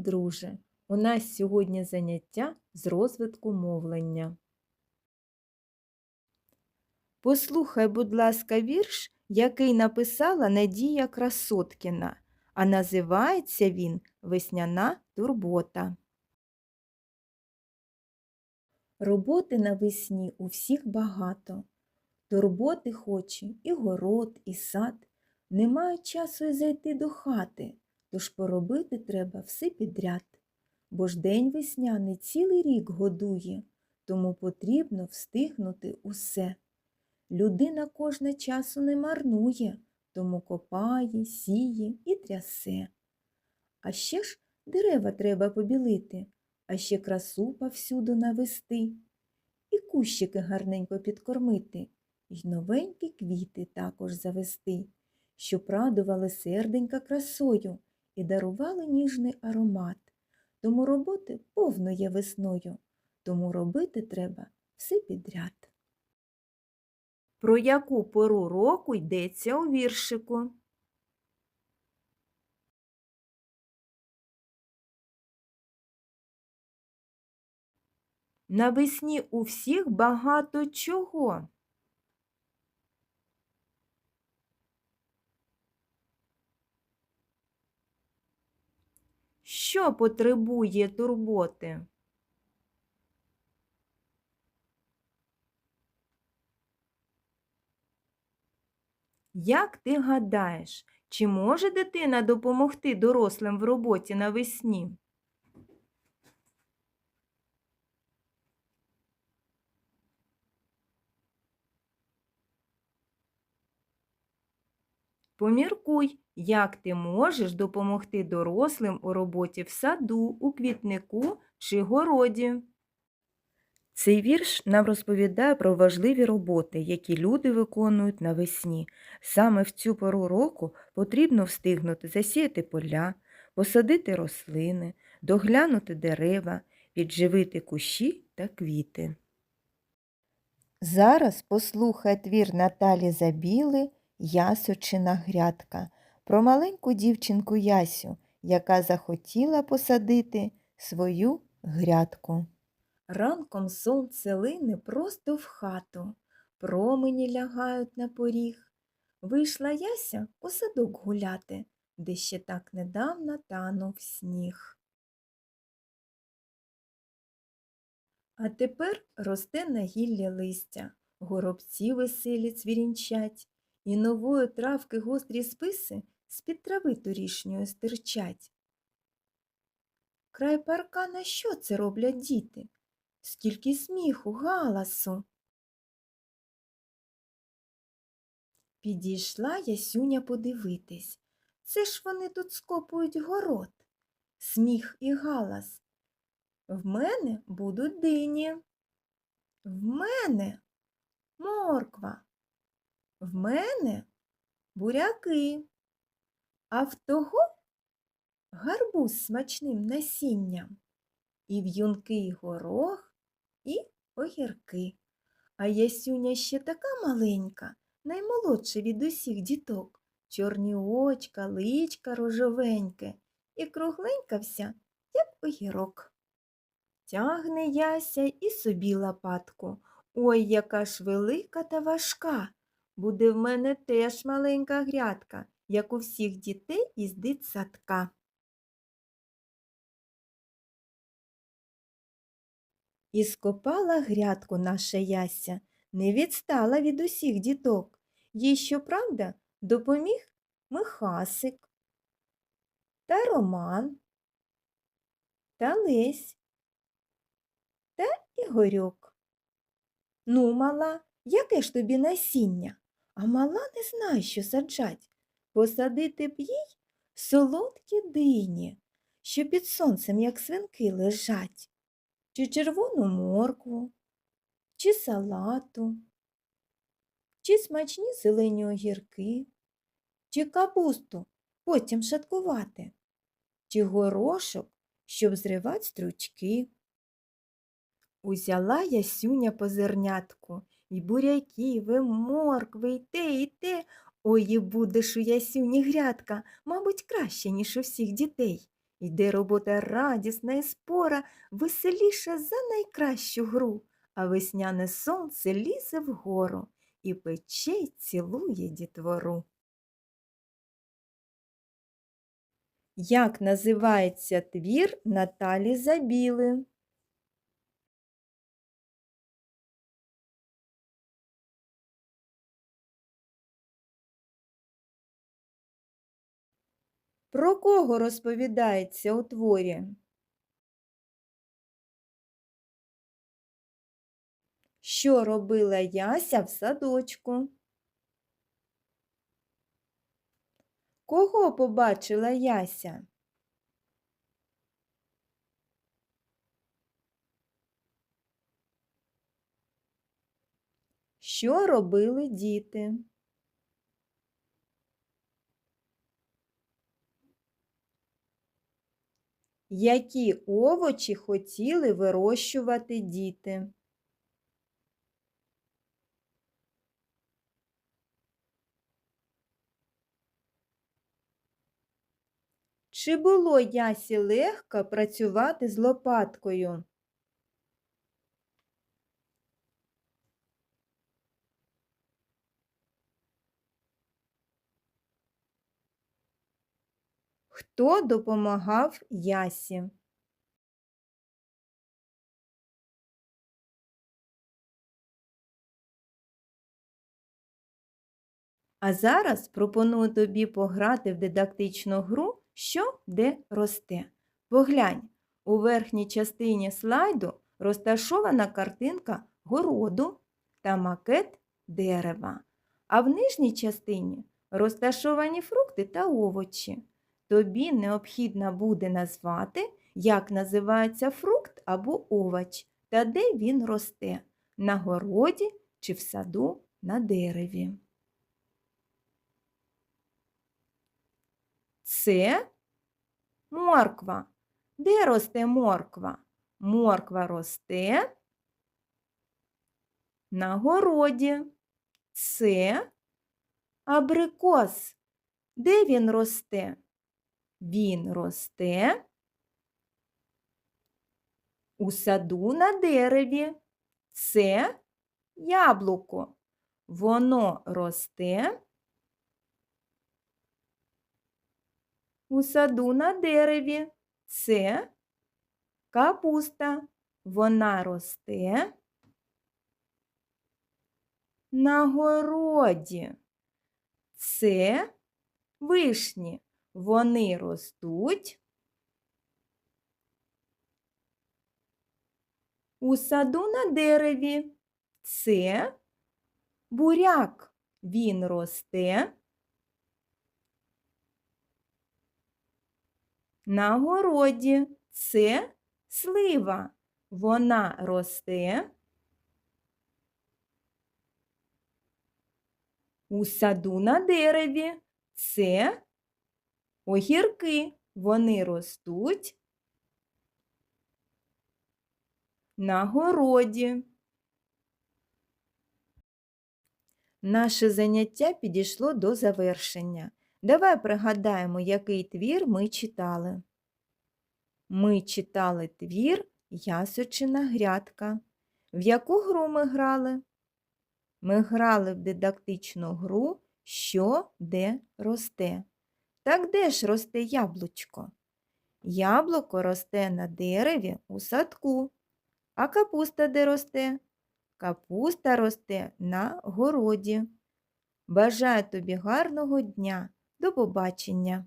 Друже! У нас сьогодні заняття з розвитку мовлення. Послухай, будь ласка, вірш, який написала Надія Красоткіна, а називається він Весняна турбота. Роботи навесні у всіх багато. Турботи хоче і город, і сад. Немає часу й зайти до хати, тож поробити треба все підряд. Бо ж день весняний цілий рік годує, тому потрібно встигнути усе. Людина кожне часу не марнує, тому копає, сіє і трясе. А ще ж дерева треба побілити, а ще красу повсюду навести, і кущики гарненько підкормити, й новенькі квіти також завести, щоб радували серденька красою і дарували ніжний аромат. Тому роботи повно є весною, тому робити треба все підряд. Про яку пору року йдеться у віршику? Навесні у всіх багато чого. Що потребує турботи? Як ти гадаєш, чи може дитина допомогти дорослим в роботі навесні? Поміркуй, як ти можеш допомогти дорослим у роботі в саду, у квітнику чи городі. Цей вірш нам розповідає про важливі роботи, які люди виконують навесні. Саме в цю пору року потрібно встигнути засіяти поля, посадити рослини, доглянути дерева, підживити кущі та квіти. Зараз послухай твір Наталі Забіли Ясочина грядка про маленьку дівчинку Ясю, яка захотіла посадити свою грядку. Ранком сонце лине просто в хату, промені лягають на поріг. Вийшла Яся у садок гуляти, де ще так недавно танув сніг. А тепер росте на гіллі листя, горобці веселі цвірінчать, і нової травки гострі списи з-під трави торішньої стирчать. Край паркана що це роблять діти? Скільки сміху, галасу. Підійшла Ясюня подивитись. Це ж вони тут скопують город. Сміх і галас. В мене будуть дині. В мене морква. В мене буряки. А в того гарбуз смачним насінням. І в'юнкий горох, і огірки. А Ясюня ще така маленька, наймолодша від усіх діток. Чорні очка, личка рожовеньке і кругленька вся, як огірок. Тягне яся і собі лопатку. Ой, яка ж велика та важка. Буде в мене теж маленька грядка, як у всіх дітей із дитсадка. І скопала грядку наша яся, не відстала від усіх діток. Їй, щоправда, допоміг Михасик та Роман та Лесь та Ігорьок. Ну, мала, яке ж тобі насіння? А мала не знає, що саджать. Посадити б їй солодкі дині, що під сонцем, як свинки, лежать, чи червону моркву, чи салату, чи смачні зелені огірки, чи капусту потім шаткувати, чи горошок, щоб зривати стручки. Узяла ясюня по зернятку, і буряків, і моркви, і те, і те. Ой, і будеш у ясюні грядка, мабуть, краще, ніж у всіх дітей. Йде робота радісна і спора, веселіша за найкращу гру, а весняне сонце лізе вгору і пече й цілує дітвору. Як називається твір Наталі Забіли? Про кого розповідається у творі? Що робила Яся в садочку? Кого побачила Яся? Що робили діти? Які овочі хотіли вирощувати діти? Чи було Ясі легко працювати з лопаткою? Хто допомагав Ясі? А зараз пропоную тобі пограти в дидактичну гру Що де росте. Поглянь, у верхній частині слайду розташована картинка городу та макет дерева, а в нижній частині розташовані фрукти та овочі. Тобі необхідно буде назвати, як називається фрукт або овоч та де він росте на городі чи в саду на дереві. Це морква. Де росте морква? Морква росте на городі. Це абрикос. Де він росте? Він росте у саду на дереві. Це яблуко. Воно росте у саду на дереві. Це капуста. Вона росте на городі. Це вишні. Вони ростуть у саду на дереві. Це буряк. Він росте на городі. Це слива. Вона росте у саду на дереві. Це огірки. Вони ростуть на городі. Наше заняття підійшло до завершення. Давай пригадаємо, який твір ми читали. Ми читали твір Ясочина грядка. В яку гру ми грали? Ми грали в дидактичну гру Що де росте. Так де ж росте яблучко? Яблуко росте на дереві у садку. А капуста де росте? Капуста росте на городі. Бажаю тобі гарного дня. До побачення!